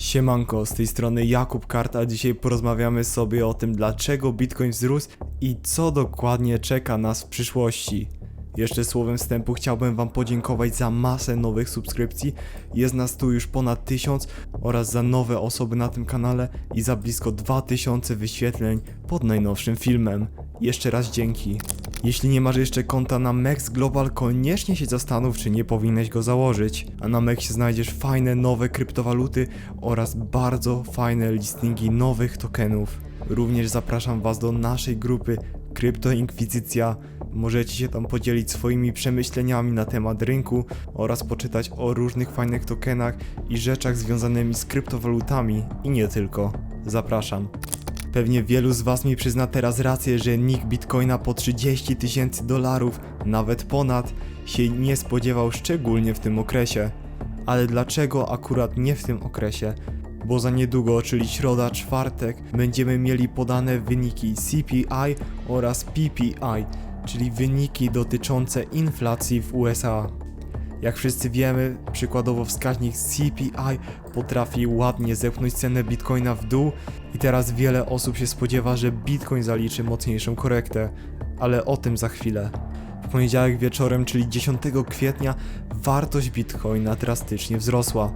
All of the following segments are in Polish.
Siemanko, z tej strony Jakub Kart, a dzisiaj porozmawiamy sobie o tym, dlaczego Bitcoin wzrósł i co dokładnie czeka nas w przyszłości. Jeszcze słowem wstępu chciałbym Wam podziękować za masę nowych subskrypcji. Jest nas tu już ponad 1000 oraz za nowe osoby na tym kanale i za blisko 2000 wyświetleń pod najnowszym filmem. Jeszcze raz dzięki. Jeśli nie masz jeszcze konta na Mex Global, koniecznie się zastanów, czy nie powinieneś go założyć. A na Mexie znajdziesz fajne nowe kryptowaluty oraz bardzo fajne listingi nowych tokenów. Również zapraszam Was do naszej grupy Krypto Inkwizycja. Możecie się tam podzielić swoimi przemyśleniami na temat rynku oraz poczytać o różnych fajnych tokenach i rzeczach związanymi z kryptowalutami i nie tylko. Zapraszam. Pewnie wielu z Was mi przyzna teraz rację, że nikt bitcoina po 30 tysięcy dolarów, nawet ponad, się nie spodziewał szczególnie w tym okresie. Ale dlaczego akurat nie w tym okresie? Bo za niedługo, czyli środa, czwartek, będziemy mieli podane wyniki CPI oraz PPI, czyli wyniki dotyczące inflacji w USA. Jak wszyscy wiemy, przykładowo wskaźnik CPI potrafi ładnie zepchnąć cenę bitcoina w dół i teraz wiele osób się spodziewa, że bitcoin zaliczy mocniejszą korektę, ale o tym za chwilę. W poniedziałek wieczorem, czyli 10 kwietnia, wartość bitcoina drastycznie wzrosła.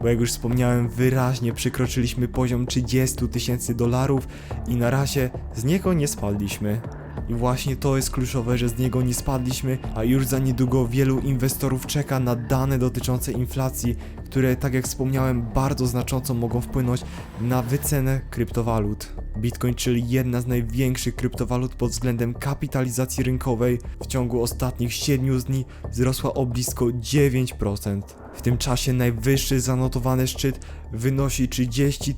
Bo jak już wspomniałem, wyraźnie przekroczyliśmy poziom 30 tysięcy dolarów i na razie z niego nie spadliśmy. I właśnie to jest kluczowe, że z niego nie spadliśmy, a już za niedługo wielu inwestorów czeka na dane dotyczące inflacji, które, tak jak wspomniałem, bardzo znacząco mogą wpłynąć na wycenę kryptowalut. Bitcoin, czyli jedna z największych kryptowalut pod względem kapitalizacji rynkowej, w ciągu ostatnich 7 dni wzrosła o blisko 9%. W tym czasie najwyższy zanotowany szczyt wynosi 30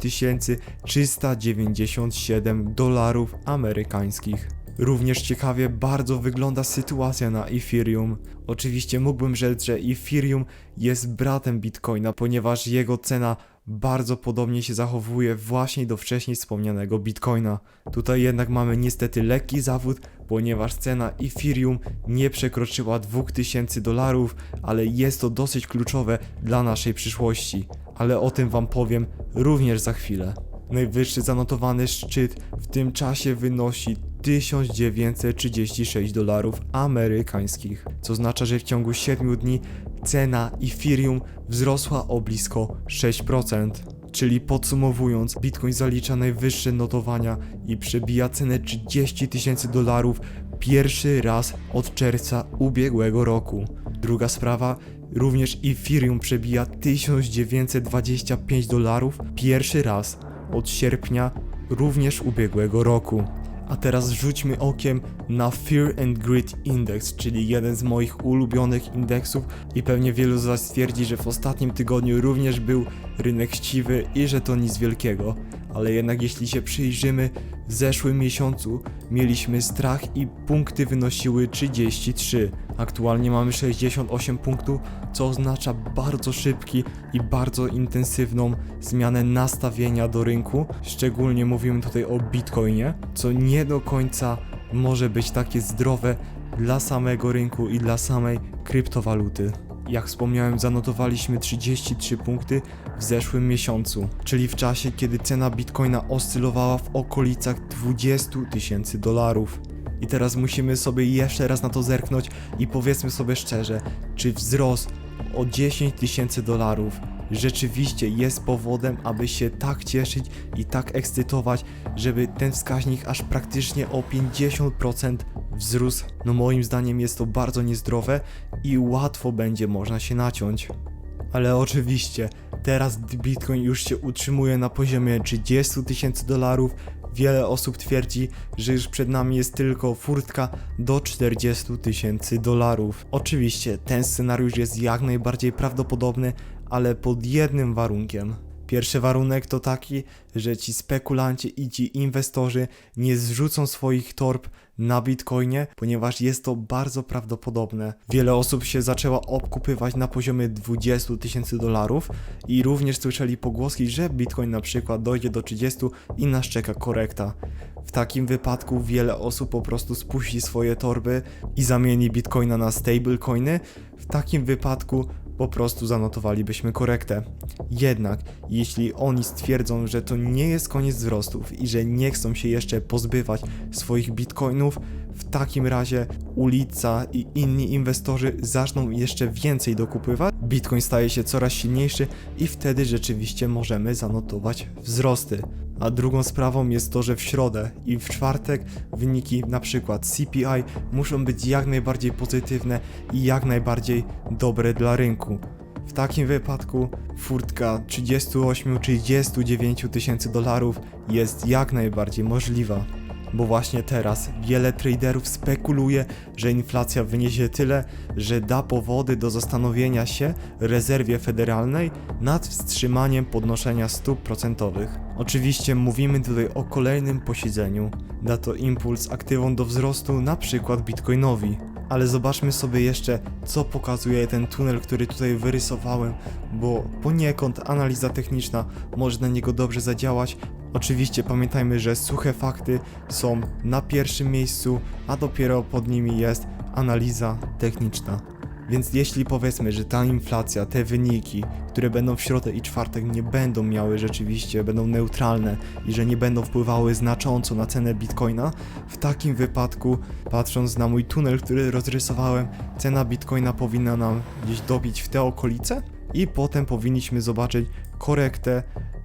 397 dolarów amerykańskich. Również ciekawie bardzo wygląda sytuacja na Ethereum. Oczywiście mógłbym rzec, że Ethereum jest bratem Bitcoina, ponieważ jego cena bardzo podobnie się zachowuje właśnie do wcześniej wspomnianego Bitcoina. Tutaj jednak mamy niestety lekki zawód, ponieważ cena Ethereum nie przekroczyła 2000 dolarów, ale jest to dosyć kluczowe dla naszej przyszłości. Ale o tym wam powiem również za chwilę. Najwyższy zanotowany szczyt w tym czasie wynosi 1936 dolarów amerykańskich, co oznacza, że w ciągu 7 dni cena Ethereum wzrosła o blisko 6%. Czyli podsumowując, Bitcoin zalicza najwyższe notowania i przebija cenę 30 tysięcy dolarów pierwszy raz od czerwca ubiegłego roku. Druga sprawa, również Ethereum przebija 1925 dolarów pierwszy raz od sierpnia również ubiegłego roku. A teraz rzućmy okiem na Fear and Greed Index, czyli jeden z moich ulubionych indeksów i pewnie wielu z Was stwierdzi, że w ostatnim tygodniu również był rynek chciwy i że to nic wielkiego. Ale jednak jeśli się przyjrzymy, w zeszłym miesiącu mieliśmy strach i punkty wynosiły 33. Aktualnie mamy 68 punktów, co oznacza bardzo szybki i bardzo intensywną zmianę nastawienia do rynku. Szczególnie mówimy tutaj o Bitcoinie, co nie do końca może być takie zdrowe dla samego rynku i dla samej kryptowaluty. Jak wspomniałem, zanotowaliśmy 33 punkty w zeszłym miesiącu, czyli w czasie, kiedy cena bitcoina oscylowała w okolicach 20 tysięcy dolarów. I teraz musimy sobie jeszcze raz na to zerknąć i powiedzmy sobie szczerze, czy wzrost o 10 tysięcy dolarów rzeczywiście jest powodem, aby się tak cieszyć i tak ekscytować, żeby ten wskaźnik aż praktycznie o 50% wzrósł. No moim zdaniem jest to bardzo niezdrowe i łatwo będzie można się naciąć. Ale oczywiście, teraz Bitcoin już się utrzymuje na poziomie 30 tysięcy dolarów, wiele osób twierdzi, że już przed nami jest tylko furtka do 40 tysięcy dolarów. Oczywiście, ten scenariusz jest jak najbardziej prawdopodobny, ale pod jednym warunkiem. Pierwszy warunek to taki, że ci spekulanci i ci inwestorzy nie zrzucą swoich torb na bitcoinie, ponieważ jest to bardzo prawdopodobne. Wiele osób się zaczęła obkupywać na poziomie 20 tysięcy dolarów i również słyszeli pogłoski, że bitcoin na przykład dojdzie do 30 i nas czeka korekta. W takim wypadku wiele osób po prostu spuści swoje torby i zamieni bitcoina na stablecoiny. W takim wypadku po prostu zanotowalibyśmy korektę. Jednak, jeśli oni stwierdzą, że to nie jest koniec wzrostów i że nie chcą się jeszcze pozbywać swoich bitcoinów, w takim razie ulica i inni inwestorzy zaczną jeszcze więcej dokupywać, bitcoin staje się coraz silniejszy i wtedy rzeczywiście możemy zanotować wzrosty. A drugą sprawą jest to, że w środę i w czwartek wyniki przykład CPI muszą być jak najbardziej pozytywne i jak najbardziej dobre dla rynku. W takim wypadku furtka 38-39 tysięcy dolarów jest jak najbardziej możliwa. Bo właśnie teraz wiele traderów spekuluje, że inflacja wyniesie tyle, że da powody do zastanowienia się rezerwie federalnej nad wstrzymaniem podnoszenia stóp procentowych. Oczywiście mówimy tutaj o kolejnym posiedzeniu. Da to impuls aktywom do wzrostu, na przykład bitcoinowi. Ale zobaczmy sobie jeszcze, co pokazuje ten tunel, który tutaj wyrysowałem, bo poniekąd analiza techniczna może na niego dobrze zadziałać. Oczywiście pamiętajmy, że suche fakty są na pierwszym miejscu, a dopiero pod nimi jest analiza techniczna. Więc jeśli powiedzmy, że ta inflacja, te wyniki, które będą w środę i czwartek nie będą miały rzeczywiście, będą neutralne i że nie będą wpływały znacząco na cenę bitcoina, w takim wypadku, patrząc na mój tunel, który rozrysowałem, cena bitcoina powinna nam gdzieś dobić w te okolice i potem powinniśmy zobaczyć korektę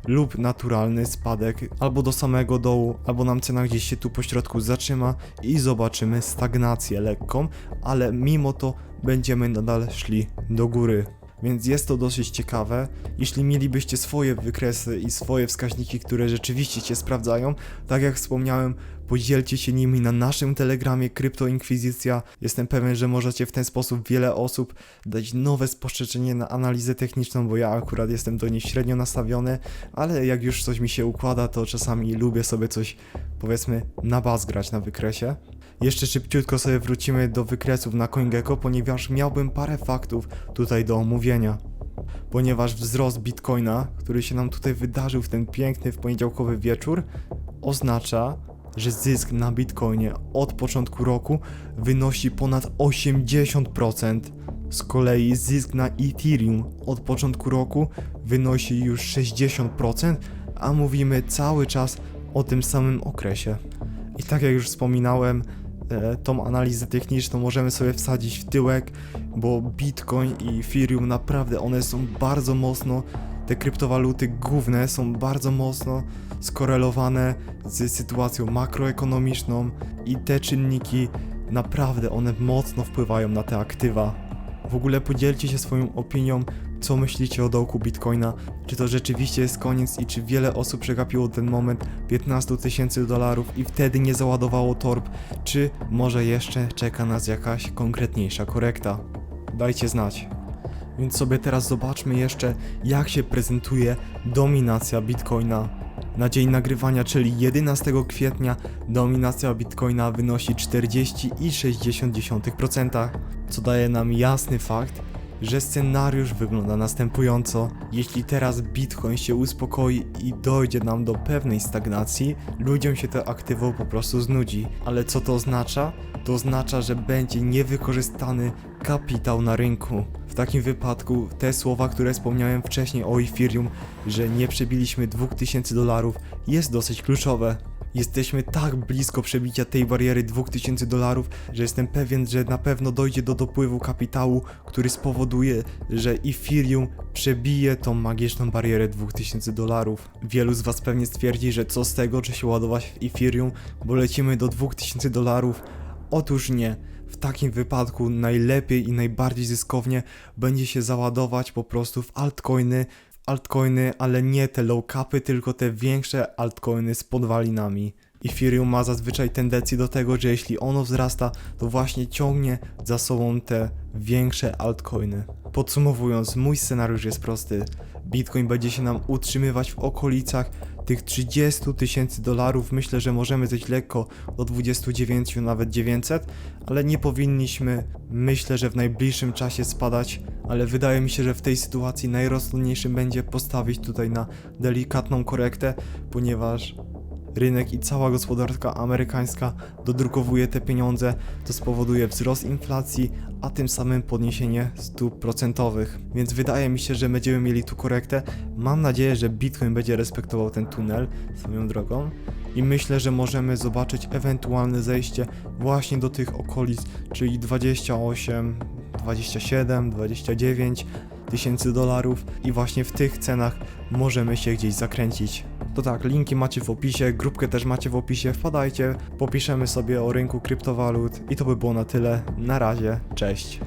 lub naturalny spadek albo do samego dołu, albo nam cena gdzieś się tu pośrodku zatrzyma i zobaczymy stagnację lekką, ale mimo to będziemy nadal szli do góry. Więc jest to dosyć ciekawe. Jeśli mielibyście swoje wykresy i swoje wskaźniki, które rzeczywiście się sprawdzają, tak jak wspomniałem, podzielcie się nimi na naszym telegramie Krypto Inkwizycja. Jestem pewien, że możecie w ten sposób wiele osób dać nowe spostrzeżenie na analizę techniczną, bo ja akurat jestem do niej średnio nastawiony, ale jak już coś mi się układa, to czasami lubię sobie coś, powiedzmy, na baz grać na wykresie. Jeszcze szybciutko sobie wrócimy do wykresów na CoinGecko, ponieważ miałbym parę faktów tutaj do omówienia. Ponieważ wzrost Bitcoina, który się nam tutaj wydarzył w ten piękny w poniedziałkowy wieczór, oznacza, że zysk na Bitcoinie od początku roku wynosi ponad 80%. Z kolei zysk na Ethereum od początku roku wynosi już 60%, a mówimy cały czas o tym samym okresie. I tak jak już wspominałem, e, tą analizę techniczną możemy sobie wsadzić w tyłek, bo Bitcoin i Ethereum naprawdę one są bardzo mocno, te kryptowaluty główne są bardzo mocno skorelowane z sytuacją makroekonomiczną i te czynniki naprawdę one mocno wpływają na te aktywa. W ogóle podzielcie się swoją opinią, co myślicie o dołku Bitcoina, czy to rzeczywiście jest koniec i czy wiele osób przegapiło ten moment 15 tysięcy dolarów i wtedy nie załadowało torb, czy może jeszcze czeka nas jakaś konkretniejsza korekta. Dajcie znać. Więc sobie teraz zobaczmy jeszcze, jak się prezentuje dominacja Bitcoina. Na dzień nagrywania, czyli 11 kwietnia, dominacja Bitcoina wynosi 40,6%, co daje nam jasny fakt, że scenariusz wygląda następująco. Jeśli teraz Bitcoin się uspokoi i dojdzie nam do pewnej stagnacji, ludziom się to aktywo po prostu znudzi. Ale co to oznacza? To oznacza, że będzie niewykorzystany kapitał na rynku. Takim wypadku te słowa, które wspomniałem wcześniej o Ethereum, że nie przebiliśmy 2000 dolarów, jest dosyć kluczowe. Jesteśmy tak blisko przebicia tej bariery 2000 dolarów, że jestem pewien, że na pewno dojdzie do dopływu kapitału, który spowoduje, że Ethereum przebije tą magiczną barierę 2000 dolarów. Wielu z Was pewnie stwierdzi, że co z tego, czy się ładować w Ethereum, bo lecimy do 2000 dolarów. Otóż nie. W takim wypadku najlepiej i najbardziej zyskownie będzie się załadować po prostu w altcoiny, altcoiny, ale nie te low capy, tylko te większe altcoiny z podwalinami. Ethereum ma zazwyczaj tendencję do tego, że jeśli ono wzrasta, to właśnie ciągnie za sobą te większe altcoiny. Podsumowując, mój scenariusz jest prosty. Bitcoin będzie się nam utrzymywać w okolicach tych 30 tysięcy dolarów. Myślę, że możemy zejść lekko do 29, nawet 900, ale nie powinniśmy, myślę, że w najbliższym czasie spadać, ale wydaje mi się, że w tej sytuacji najrozsądniejszym będzie postawić tutaj na delikatną korektę, ponieważ rynek i cała gospodarka amerykańska dodrukowuje te pieniądze, to spowoduje wzrost inflacji, a tym samym podniesienie stóp procentowych. Więc wydaje mi się, że będziemy mieli tu korektę. Mam nadzieję, że Bitcoin będzie respektował ten tunel swoją drogą. I myślę, że możemy zobaczyć ewentualne zejście właśnie do tych okolic, czyli 28, 27, 29 tysięcy dolarów i właśnie w tych cenach możemy się gdzieś zakręcić. To tak, linki macie w opisie, grupkę też macie w opisie, wpadajcie, popiszemy sobie o rynku kryptowalut i to by było na tyle. Na razie, cześć.